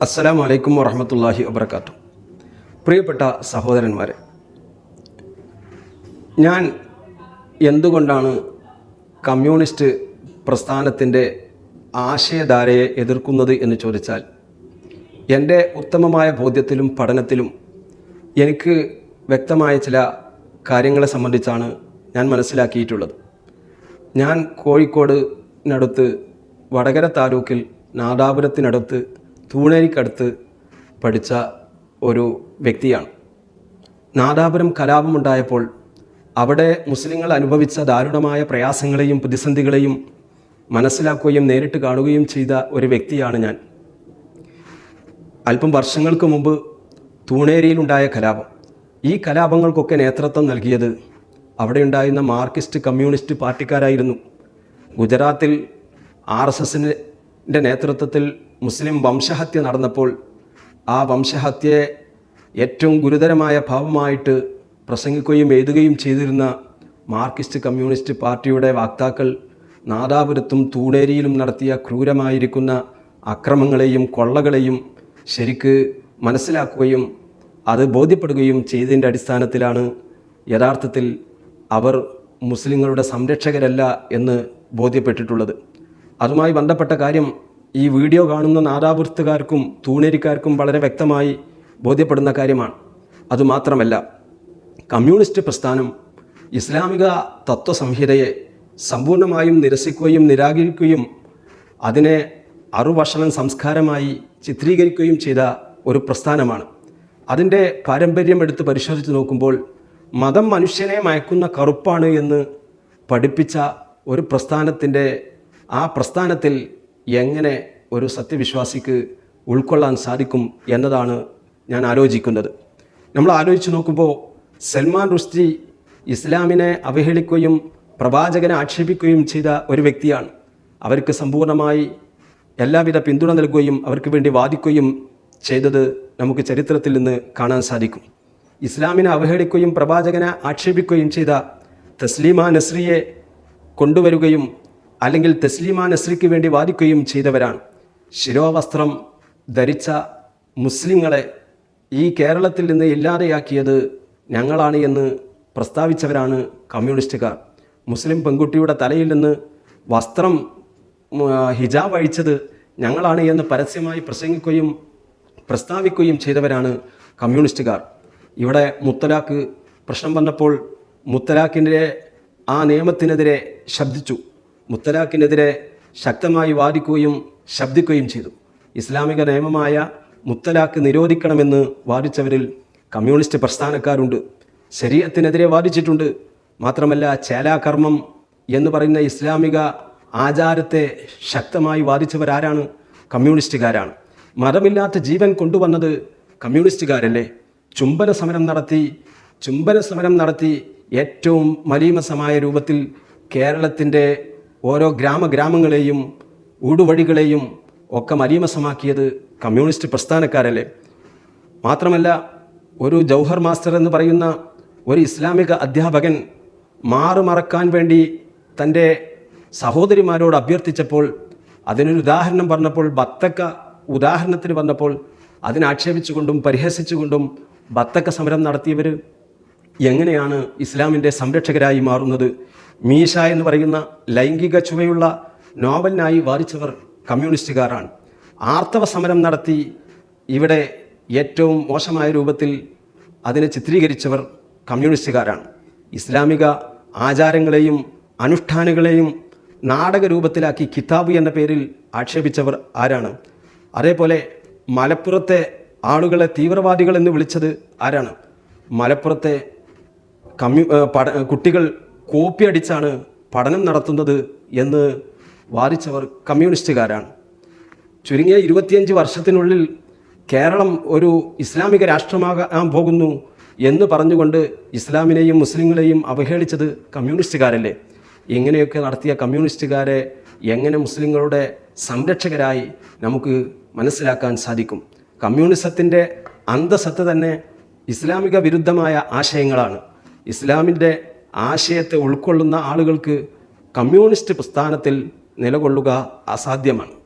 അസ്സലാമു അലൈക്കും വറഹമത്തല്ലാഹി വബർക്കാത്തു പ്രിയപ്പെട്ട സഹോദരന്മാരെ ഞാൻ എന്തുകൊണ്ടാണ് കമ്മ്യൂണിസ്റ്റ് പ്രസ്ഥാനത്തിന്റെ ആശയധാരയെ എതിർക്കുന്നത് എന്ന് ചോദിച്ചാൽ എന്റെ ഉത്തമമായ ബോധ്യത്തിലും പഠനത്തിലും എനിക്ക് വ്യക്തമായ ചില കാര്യങ്ങളെ സംബന്ധിച്ചാണ് ഞാൻ മനസ്സിലാക്കിയിട്ടുള്ളത്. ഞാൻ കോഴിക്കോടിനടുത്ത് വടകര താലൂക്കിൽ നാദാപുരത്തിനടുത്ത് തൂണേരിക്കടുത്ത് പഠിച്ച ഒരു വ്യക്തിയാണ്. നാദാപുരം കലാപമുണ്ടായപ്പോൾ അവിടെ മുസ്ലിങ്ങൾ അനുഭവിച്ച ദാരുണമായ പ്രയാസങ്ങളെയും പ്രതിസന്ധികളെയും മനസ്സിലാക്കുകയും നേരിട്ട് കാണുകയും ചെയ്ത ഒരു വ്യക്തിയാണ് ഞാൻ. അല്പം വർഷങ്ങൾക്ക് മുമ്പ് തൂണേരിയിലുണ്ടായ കലാപം. ഈ കലാപങ്ങൾക്കൊക്കെ നേതൃത്വം നൽകിയത് അവിടെ ഉണ്ടായിരുന്ന മാർക്സിസ്റ്റ് കമ്മ്യൂണിസ്റ്റ് പാർട്ടിക്കാരായിരുന്നു. ഗുജറാത്തിൽ ആർ എസ് എസിന്റെ നേതൃത്വത്തിൽ മുസ്ലിം വംശഹത്യ നടന്നപ്പോൾ ആ വംശഹത്യയെ ഏറ്റവും ഗുരുതരമായ ഭാവമായിട്ട് പ്രസംഗിക്കുകയും എഴുതുകയും ചെയ്തിരുന്ന മാർക്സിസ്റ്റ് കമ്മ്യൂണിസ്റ്റ് പാർട്ടിയുടെ വാക്താക്കൾ നാദാപുരത്തും തൂണേരിയിലും നടത്തിയ ക്രൂരമായിരിക്കുന്ന അക്രമങ്ങളെയും കൊള്ളകളെയും ശരിക്ക് മനസ്സിലാക്കുകയും അത് ബോധ്യപ്പെടുകയും ചെയ്തതിന്റെ അടിസ്ഥാനത്തിലാണ് യഥാർത്ഥത്തിൽ അവർ മുസ്ലിങ്ങളുടെ സംരക്ഷകരല്ല എന്ന് ബോധ്യപ്പെട്ടിട്ടുള്ളത്. അതുമായി ബന്ധപ്പെട്ട കാര്യം ഈ വീഡിയോ കാണുന്ന നാദാപുരത്തുകാർക്കും തൂണേരിക്കാർക്കും വളരെ വ്യക്തമായി ബോധ്യപ്പെടുന്ന കാര്യമാണ്. അതുമാത്രമല്ല കമ്മ്യൂണിസ്റ്റ് പ്രസ്ഥാനം ഇസ്ലാമിക തത്വസംഹിതയെ സമ്പൂർണമായും നിരസിക്കുകയും നിരാകരിക്കുകയും അതിനെ അറുവർഷണം സംസ്കാരമായി ചിത്രീകരിക്കുകയും ചെയ്ത ഒരു പ്രസ്ഥാനമാണ്. അതിന്റെ പാരമ്പര്യം എടുത്ത് പരിശോധിച്ച് നോക്കുമ്പോൾ മതം മനുഷ്യനെ മയക്കുന്ന കറുപ്പാണ് എന്ന് പഠിപ്പിച്ച ഒരു പ്രസ്ഥാനത്തിന്റെ ആ പ്രസ്ഥാനത്തിൽ എങ്ങനെ ഒരു സത്യവിശ്വാസിക്ക് ഉൾക്കൊള്ളാൻ സാധിക്കും എന്നതാണ് ഞാൻ ആലോചിക്കുന്നത്. നമ്മൾ ആലോചിച്ച് നോക്കുമ്പോൾ സൽമാൻ റുഷ്ദി ഇസ്ലാമിനെ അവഹേളിക്കുകയും പ്രവാചകനെ ആക്ഷേപിക്കുകയും ചെയ്ത ഒരു വ്യക്തിയാണ്. അവർക്ക് സമ്പൂർണമായി എല്ലാവിധ പിന്തുണ നൽകുകയും അവർക്ക് വേണ്ടി വാദിക്കുകയും ചെയ്തത് നമുക്ക് ചരിത്രത്തിൽ നിന്ന് കാണാൻ സാധിക്കും. ഇസ്ലാമിനെ അവഹേളിക്കുകയും പ്രവാചകനെ ആക്ഷേപിക്കുകയും ചെയ്ത തസ്ലീമ നസ്രിയെ കൊണ്ടുവരികയും അല്ലെങ്കിൽ തെസ്ലിമ നസ്രിക്ക് വേണ്ടി വാദിക്കുകയും ചെയ്തവരാണ്. ശിരോവസ്ത്രം ധരിച്ച മുസ്ലിങ്ങളെ ഈ കേരളത്തിൽ നിന്ന് ഇല്ലാതെയാക്കിയത് ഞങ്ങളാണ് എന്ന് പ്രസ്താവിച്ചവരാണ് കമ്മ്യൂണിസ്റ്റുകാർ. മുസ്ലിം പെൺകുട്ടിയുടെ തലയിൽ നിന്ന് വസ്ത്രം ഹിജാബ് അഴിച്ചത് ഞങ്ങളാണ് എന്ന് പരസ്യമായി പ്രസംഗിക്കുകയും പ്രസ്താവിക്കുകയും ചെയ്തവരാണ് കമ്മ്യൂണിസ്റ്റുകാർ. ഇവിടെ മുത്തലാഖ് പ്രശ്നം വന്നപ്പോൾ മുത്തലാഖിന്റെ ആ നിയമത്തിനെതിരെ ശബ്ദിച്ചു. മുത്തലാഖിനെതിരെ ശക്തമായി വാദിക്കുകയും ശബ്ദിക്കുകയും ചെയ്തു. ഇസ്ലാമിക നിയമമായ മുത്തലാഖ് നിരോധിക്കണമെന്ന് വാദിച്ചവരിൽ കമ്മ്യൂണിസ്റ്റ് പ്രസ്ഥാനക്കാരുണ്ട്. ശരീരത്തിനെതിരെ വാദിച്ചിട്ടുണ്ട്. മാത്രമല്ല ചേലാകർമ്മം എന്ന് പറയുന്ന ഇസ്ലാമിക ആചാരത്തെ ശക്തമായി വാദിച്ചവരാരാണ്? കമ്മ്യൂണിസ്റ്റുകാരാണ്. മതമില്ലാത്ത ജീവൻ കൊണ്ടുവന്നത് കമ്മ്യൂണിസ്റ്റുകാരല്ലേ? ചുംബന സമരം നടത്തി ചുംബന സമരം നടത്തി ഏറ്റവും മലീമസമായ രൂപത്തിൽ കേരളത്തിന്റെ ഓരോ ഗ്രാമഗ്രാമങ്ങളെയും ഊടുവഴികളെയും ഒക്കെ മരീമസമാക്കിയത് കമ്മ്യൂണിസ്റ്റ് പ്രസ്ഥാനക്കാരല്ലേ? മാത്രമല്ല ഒരു ജൗഹർ മാസ്റ്റർ എന്ന് പറയുന്ന ഒരു ഇസ്ലാമിക അധ്യാപകൻ മാറുമറക്കാൻ വേണ്ടി തന്റെ സഹോദരിമാരോട് അഭ്യർത്ഥിച്ചപ്പോൾ അതിനൊരു ഉദാഹരണം പറഞ്ഞപ്പോൾ ബത്തക്ക ഉദാഹരണത്തിന് വന്നപ്പോൾ അതിനാക്ഷേപിച്ചുകൊണ്ടും പരിഹസിച്ചുകൊണ്ടും ബത്തക്ക സമരം നടത്തിയവർ എങ്ങനെയാണ് ഇസ്ലാമിന്റെ സംരക്ഷകരായി മാറുന്നത്? മീശ എന്ന് പറയുന്ന ലൈംഗിക ചുവയുള്ള നോവലിനായി വാദിച്ചവർ കമ്മ്യൂണിസ്റ്റുകാരാണ്. ആർത്തവ സമരം നടത്തി ഇവിടെ ഏറ്റവും മോശമായ രൂപത്തിൽ അതിനെ ചിത്രീകരിച്ചവർ കമ്മ്യൂണിസ്റ്റുകാരാണ്. ഇസ്ലാമിക ആചാരങ്ങളെയും അനുഷ്ഠാനങ്ങളെയും നാടക രൂപത്തിലാക്കി കിതാബ് എന്ന പേരിൽ ആക്ഷേപിച്ചവർ ആരാണ്? അതേപോലെ മലപ്പുറത്തെ ആളുകളെ തീവ്രവാദികൾ എന്ന് വിളിച്ചത് ആരാണ്? മലപ്പുറത്തെ കമ്മ്യൂ കുട്ടികൾ കോപ്പി അടിച്ചാണ് പഠനം നടത്തുന്നത് എന്ന് വാദിച്ചവർ കമ്മ്യൂണിസ്റ്റുകാരാണ്. ചുരുങ്ങിയ ഇരുപത്തിയഞ്ച് വർഷത്തിനുള്ളിൽ കേരളം ഒരു ഇസ്ലാമിക രാഷ്ട്രമാകാൻ പോകുന്നു എന്ന് പറഞ്ഞുകൊണ്ട് ഇസ്ലാമിനെയും മുസ്ലിങ്ങളെയും അവഹേളിച്ചത് കമ്മ്യൂണിസ്റ്റുകാരല്ലേ? ഇങ്ങനെയൊക്കെ നടത്തിയ കമ്മ്യൂണിസ്റ്റുകാരെ എങ്ങനെ മുസ്ലിങ്ങളുടെ സംരക്ഷകരായി നമുക്ക് മനസ്സിലാക്കാൻ സാധിക്കും? കമ്മ്യൂണിസത്തിന്റെ അന്തസത്ത തന്നെ ഇസ്ലാമിക വിരുദ്ധമായ ആശയങ്ങളാണ്. ഇസ്ലാമിന്റെ ആശയത്തെ ഉൾക്കൊള്ളുന്ന ആളുകൾക്ക് കമ്മ്യൂണിസ്റ്റ് പ്രസ്ഥാനത്തിൽ നിലകൊള്ളുക അസാധ്യമാണ്.